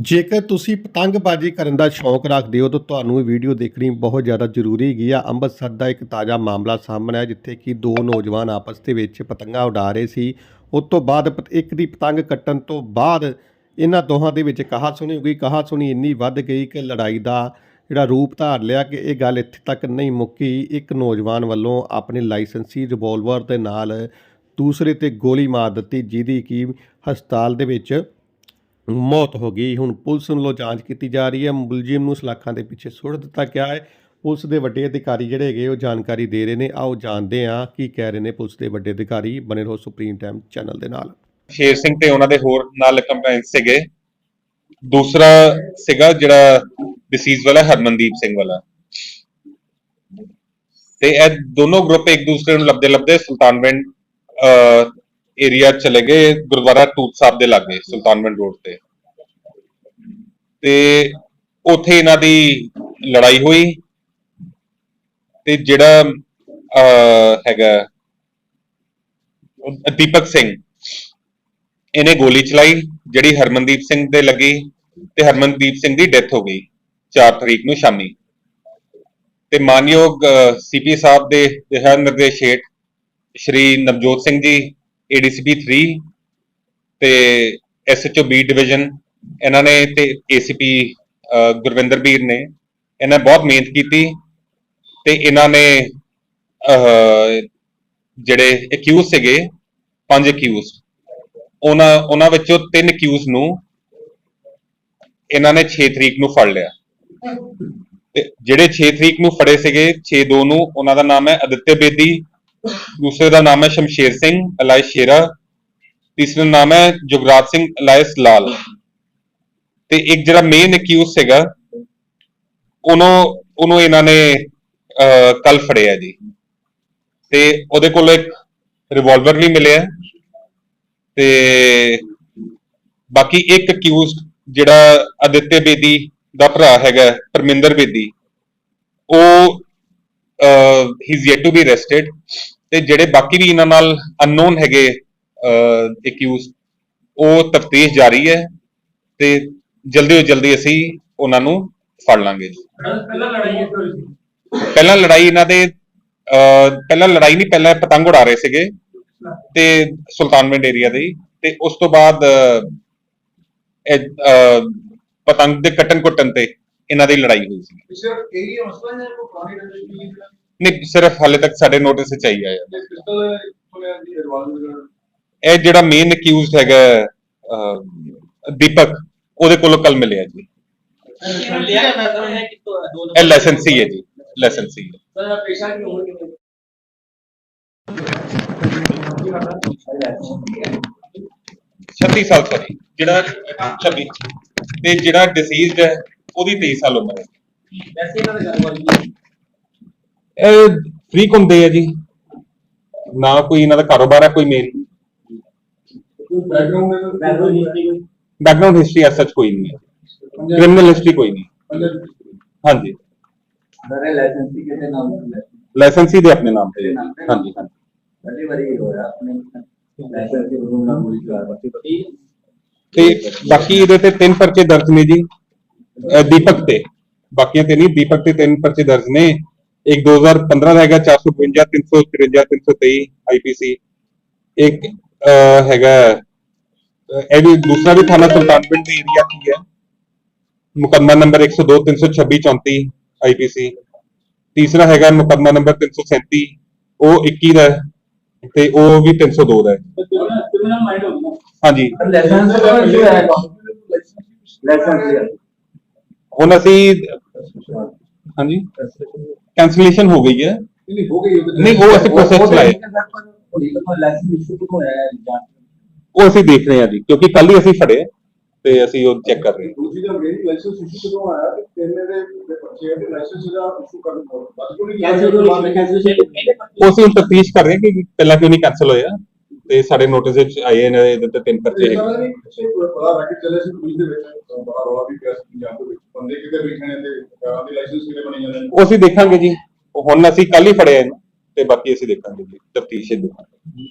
ਜੇਕਰ ਤੁਸੀਂ ਪਤੰਗਬਾਜ਼ੀ ਕਰਨ ਦਾ ਸ਼ੌਂਕ ਰੱਖਦੇ ਹੋ ਤਾਂ ਤੁਹਾਨੂੰ ਇਹ ਵੀਡੀਓ ਦੇਖਣੀ ਬਹੁਤ ਜ਼ਿਆਦਾ ਜ਼ਰੂਰੀ ਹੈਗੀ ਆ। ਅੰਮ੍ਰਿਤਸਰ ਦਾ ਇੱਕ ਤਾਜ਼ਾ ਮਾਮਲਾ ਸਾਹਮਣੇ ਆਇਆ ਜਿੱਥੇ ਕਿ ਦੋ ਨੌਜਵਾਨ ਆਪਸ ਦੇ ਵਿੱਚ ਪਤੰਗਾਂ ਉਡਾ ਰਹੇ ਸੀ। ਉਸ ਤੋਂ ਬਾਅਦ ਪਤ- ਇੱਕ ਦੀ ਪਤੰਗ ਕੱਟਣ ਤੋਂ ਬਾਅਦ ਇਹਨਾਂ ਦੋਹਾਂ ਦੇ ਵਿੱਚ ਕਹਾ ਸੁਣੀ ਹੋਈ ਕਹਾ ਸੁਣੀ ਇੰਨੀ ਵੱਧ ਗਈ ਕਿ ਲੜਾਈ ਦਾ ਜਿਹੜਾ ਰੂਪ ਧਾਰ ਲਿਆ ਕਿ ਇਹ ਗੱਲ ਇੱਥੇ ਤੱਕ ਨਹੀਂ ਮੁੱਕੀ। ਇੱਕ ਨੌਜਵਾਨ ਵੱਲੋਂ ਆਪਣੇ ਲਾਇਸੈਂਸੀ ਰਿਵੋਲਵਰ ਦੇ ਨਾਲ ਦੂਸਰੇ ਤੇ ਗੋਲੀ ਮਾਰ ਦਿੱਤੀ, ਜਿਹਦੀ ਕਿ ਹਸਪਤਾਲ ਦੇ ਵਿੱਚ ਮੌਤ ਹੋ ਗਈ। ਹੁਣ ਪੁਲਿਸ ਵੱਲੋਂ ਜਾਂਚ ਕੀਤੀ ਜਾ ਰਹੀ ਹੈ। ਮੁਲਜ਼ਮ ਨੂੰ ਸਲਾਖਾਂ ਦੇ ਪਿੱਛੇ ਸੁੱਟ ਦਿੱਤਾ ਗਿਆ ਹੈ। ਪੁਲਿਸ ਦੇ ਵੱਡੇ ਅਧਿਕਾਰੀ ਜਿਹੜੇ ਹੈਗੇ ਉਹ ਜਾਣਕਾਰੀ ਦੇ ਰਹੇ ਨੇ। ਆਓ ਜਾਣਦੇ ਹਾਂ ਕੀ ਕਹਿ ਰਹੇ ਨੇ ਪੁਲਿਸ ਦੇ ਵੱਡੇ ਅਧਿਕਾਰੀ ਬਣੇ ਰਹੋ ਸੁਪਰੀਮ ਟਾਈਮ ਚੈਨਲ ਦੇ ਨਾਲ। ਸ਼ੇਰ ਸਿੰਘ ਤੇ ਉਹਨਾਂ ਦੇ ਹੋਰ ਨਾਲ ਕੰਪਾਈਨ ਸੀਗੇ। ਦੂਸਰਾ ਸੀਗਾ ਜਿਹੜਾ ਡਿਸੀਜ਼ ਵਾਲਾ ਹਰਮਨਦੀਪ ਸਿੰਘ ਵਾਲਾ। ਤੇ ਇਹ ਦੋਨੋਂ ਗਰੁੱਪ ਇੱਕ ਦੂਸਰੇ ਨੂੰ ਲੱਭਦੇ ਲੱਭਦੇ ਸੁਲਤਾਨਵਿੰਡ ਏਰੀਆ ਚਲੇ ਗਏ, ਗੁਰਦੁਆਰਾ ਟੂਤ ਸਾਹਿਬ ਦੇ ਲਾਗੇ, ਸੁਲਤਾਨਵਿੰਡ ਰੋਡ ਤੇ। ਤੇ ਉੱਥੇ ਇਹਨਾਂ ਦੀ ਲੜਾਈ ਹੋਈ ਤੇ ਜਿਹੜਾ ਹੈਗਾ ਦੀਪਕ ਸਿੰਘ, ਇਹਨੇ ਗੋਲੀ ਚਲਾਈ, ਜਿਹੜੀ ਹਰਮਨਦੀਪ ਸਿੰਘ ਦੇ ਲੱਗੀ ਤੇ ਹਰਮਨਦੀਪ ਸਿੰਘ ਦੀ ਡੈਥ ਹੋ ਗਈ 4 ਤਰੀਕ ਨੂੰ ਸ਼ਾਮੀ। ਤੇ ਮਾਨਯੋਗ ਸੀਪੀ ਸਾਹਿਬ ਦੇ ਦਿਸ਼ਾ ਨਿਰਦੇਸ਼ ਹੇਠ ਸ਼੍ਰੀ ਨਵਜੋਤ ਸਿੰਘ ਜੀ ਏਡੀਸੀਪੀ 3 ਤੇ ਐਸਐਚਓ ਬੀ ਡਿਵੀਜ਼ਨ ਇਹਨਾਂ ਨੇ ਤੇ ਏਸੀਪੀ ਗੁਰਵਿੰਦਰ ਵੀਰ ਨੇ, ਇਹਨਾਂ ਨੇ ਬਹੁਤ ਮਿਹਨਤ ਕੀਤੀ ਤੇ ਇਹਨਾਂ ਨੇ ਜਿਹੜੇ ਅਕਿਊਜ਼ ਸੀਗੇ, ਪੰਜ ਅਕਿਊਜ਼ ਉਹਨਾਂ ਉਹਨਾਂ ਵਿੱਚੋਂ ਤਿੰਨ ਅਕਿਊਜ਼ ਨੂੰ ਇਹਨਾਂ ਨੇ 6 ਤਰੀਕ ਨੂੰ ਫੜ ਲਿਆ। ਤੇ ਜਿਹੜੇ 6 ਤਰੀਕ ਨੂੰ ਫੜੇ ਸੀਗੇ 6 ਦੋ ਨੂੰ, ਉਹਨਾਂ ਦਾ ਨਾਮ ਹੈ ਅਦਿੱਤਯ ਬੇਦੀ ਦੂਸਰੇ ਦਾ ਨਾਮ ਹੈ ਸ਼ਮਸ਼ੇਰ ਸਿੰਘ ਅਲਾਇਸ ਸ਼ੇਰਾ। ਤੀਸਰਾ ਨਾਮ ਹੈ ਜੁਗਰਾਜ ਸਿੰਘ ਅਲਾਇਸ ਲਾਲ ਤੇ ਇੱਕ ਜਿਹੜਾ ਮੇਨ ਅਕਿਊਜ਼ ਸੀਗਾ, ਉਹਨੂੰ ਉਹਨੂੰ ਇਹਨਾਂ ਨੇ ਕੱਲ ਫੜਿਆ ਜੀ। ਤੇ ਉਹਦੇ ਕੋਲ ਇੱਕ ਰਿਵਾਲਵਰ ਵੀ ਮਿਲਿਆ ਤੇ ਬਾਕੀ ਇੱਕ ਅਕਿਊਜ਼ਡ ਜਿਹੜਾ ਅਦਿੱਤਯ ਬੇਦੀ ਦਾ ਭਰਾ ਹੈਗਾ, ਪਰਮਿੰਦਰ ਬੇਦੀ, ਉਹ ਹੀ is yet to be arrested ਤੇ ਜਿਹੜੇ ਬਾਕੀ ਵੀ ਇਹਨਾਂ ਨਾਲ ਅਨਨੋਨ ਹੈਗੇ ਅਕਿਊਜ਼ਡ ਉਹ ਤਫਤੀਸ਼ ਜਾਰੀ ਹੈ ਤੇ ਜਲਦੀ ਤੋਂ ਜਲਦੀ ਅਸੀਂ ਉਹਨਾਂ ਨੂੰ ਫੜ ਲਾਂਗੇ। ਜੀ ਪਹਿਲਾਂ ਲੜਾਈ ਪਹਿਲਾਂ ਲੜਾਈ ਇਹਨਾਂ ਦੇ ਪਹਿਲਾਂ ਲੜਾਈ ਨਹੀਂ ਪਹਿਲਾਂ ਪਤੰਗ ਉਡਾ ਰਹੇ ਸੀਗੇ ਤੇ ਸੁਲਤਾਨਵਿੰਡ ਏਰੀਆ ਦੇ ਤੇ ਉਸ ਤੋਂ ਬਾਅਦ ਪਤੰਗ ਦੇ ਕੱਟਣ ਕੁੱਟਣ ਤੇ ਇਹਨਾਂ ਦੀ ਲੜਾਈ ਹੋਈ ਸੀ। ਸਿਰਫ ਇਹੀ ਮਸਲਾ ਹੈ ਕੋਈ ਪੁਰਾਣੀ ਰੰਜਿਸ਼ ਨਹੀਂ ਹੈ ਸਿਰਫ ਹਾਲੇ ਤੱਕ ਸਾਡੇ ਨੋਟਿਸ ਵਿੱਚ ਆਈ ਆਇਆ ਇਸ ਪਿਸਤਲ ਕੋਲੇ ਦੀ ਰਿਵਾਲਵਰ ਇਹ ਜਿਹੜਾ ਮੇਨ ਅਕਿਊਜ਼ਡ ਹੈਗਾ ਅਹ, ਦੀਪਕ ਉਹਦੇ ਕੋਲੋਂ ਕੱਲ ਮਿਲਿਆ ਜੀ। ਲਿਆ ਕਰਦਾ ਹੈ ਕਿ ਦੋ ਇਹ ਲਾਇਸੈਂਸੀ ਹੈ ਜੀ ਲਾਇਸੈਂਸੀ ਹੈ ਸਰ ਪੇਸ਼ਾ ਕੀ ਉਮਰ ਕਿੰਨੀ 36 ਸਾਲ ਸੌਰੀ ਜਿਹੜਾ 26 ਤੇ ਜਿਹੜਾ ਡਿਸੀਜ਼ਡ ਹੈ ਉਹਦੀ 23 ਸਾਲ ਉਮਰ ਹੈ। ਵੈਸੇ ਇਹਨਾਂ ਦਾ ਗੱਲ ਹੋਈ ਇਹ ਫ੍ਰੀ ਘੁੰਮਦੇ ਆ ਜੀ। ਨਾ ਕੋਈ ਇਹਨਾਂ ਦਾ ਕਾਰੋਬਾਰ ਹੈ ਕੋਈ main background background history background history S ਸੱਚ ਕੋਈ ਨਹੀਂ ਹੈ। ਕ੍ਰਿਮੀਨਲ ਹਿਸਟਰੀ ਕੋਈ ਨਹੀਂ। ਹਾਂਜੀ। ਮੇਰੇ ਲਾਇਸੈਂਸੀ ਕਿਹਦੇ ਨਾਮ ਤੇ ਲਾਇਸੈਂਸੀ ਦੇ ਆਪਣੇ ਨਾਮ ਤੇ। ਹਾਂਜੀ ਹਾਂਜੀ। ਬੜੀ ਵਾਰੀ ਹੋਇਆ ਆਪਣੇ ਲਾਇਸੈਂਸੀ ਬਰੂਮ ਨਾਲ ਚਲਾ ਦਿੱਤੀ। ਤੇ ਬਾਕੀ ਇਹਦੇ ਤੇ ਤਿੰਨ ਪਰਚੇ ਦਰਜ ਨੇ ਜੀ। ਦੀਪਕ ਤੇ। ਬਾਕੀਆਂ ਤੇ ਨਹੀਂ ਦੀਪਕ ਤੇ ਤਿੰਨ ਪਰਚੇ ਦਰਜ ਨੇ। ਇੱਕ 2015 ਦਾ ਹੈਗਾ 452 353 323 ਆਈਪੀਸੀ ਇੱਕ ਹੈਗਾ ਇਹ ਵੀ ਦੂਸਰਾ ਵੀ ਥਾਣਾ ਸੁਲਤਾਨਪੁਰ ਦੇ ਏਰੀਆ ਕੀ ਹੈ? ਮੁਕੱਦਮਾ ਨੰਬਰ 102 326 34 ਆਈਪੀਸੀ ਤੀਸਰਾ ਹੈਗਾ ਮੁਕੱਦਮਾ ਨੰਬਰ 337 ਉਹ 21 ਦਾ ਤੇ ਉਹ ਵੀ 302 ਦਾ ਹੈ। ਹਾਂਜੀ। ਲਾਇਸੈਂਸ ਲਾਇਸੈਂਸ ਹੁਣ ਅਸੀਂ ਹਾਂਜੀ? ਕੈਂਸਲੇਸ਼ਨ ਹੋ ਗਈ ਹੈ। ਨਹੀਂ ਹੋ ਗਈ ਨਹੀਂ ਉਹ ਅਸੀਂ ਪ੍ਰੋਸੈਸ ਚਲਾਏ। ਉਹ ਅਸੀਂ ਦੇਖ ਰਹੇ ਹਾਂ ਜੀ ਕਿਉਂਕਿ ਕੱਲ ਹੀ ਅਸੀਂ ਫੜੇ ਤੇ ਅਸੀਂ ਉਹ ਚੈੱਕ ਕਰ ਰਹੇ ਹਾਂ। ਦੂਜੀ ਗੱਲ ਇਹ ਲਾਇਸੈਂਸ ਇਸ਼ੂ ਕਦੋਂ ਆਇਆ ਕਿ ਤਿੰਨ ਦੇ ਬੱਚੇ ਦੇ ਲਾਇਸੈਂਸ ਦਾ ਇਸ਼ੂ ਕਰਨ ਤੋਂ ਬਸ ਕੋਈ ਕੈਂਸਲ ਉਹ ਅਸੀਂ ਤਫਤੀਸ਼ ਕਰ ਰਹੇ ਹਾਂ ਕਿ ਪਹਿਲਾਂ ਕਿਉਂ ਨਹੀਂ ਕੈਂਸਲ ਹੋਇਆ ਤੇ ਸਾਡੇ ਨੋਟਿਸ ਵਿੱਚ ਆਏ ਨੇ ਇਹਦੇ ਤੇ ਤਿੰਨ ਪਰਚੇ ਹੈਗੇ। ਬੜਾ ਰੈਕਟ ਚੱਲੇ ਸੀ ਪੁਲਿਸ ਦੇ ਵਿੱਚ ਬੜਾ ਰੌਲਾ ਵੀ ਪਿਆ ਸੀ ਪੰਜਾਬ ਦੇ ਵਿੱਚ। ਬੰਦੇ ਕਿਤੇ ਬੈਠੇ ਨੇ ਤੇ ਕਾਰਾਂ ਦੇ ਲਾਇਸੈਂਸ ਕਿਤੇ ਬਣੀ ਜਾਂਦੇ ਨੇ? ਉਹ ਅਸੀਂ ਦੇਖਾਂਗੇ ਜੀ। ਉਹ ਹੁਣ ਅਸੀਂ ਕੱਲ ਹੀ ਫੜੇ ਇਹਨੂੰ ਤੇ ਬਾਕੀ ਅਸੀਂ ਦੇਖਾਂਗੇ ਜੀ। ਤਫਤੀਸ਼ ਦੇਖਾਂਗੇ।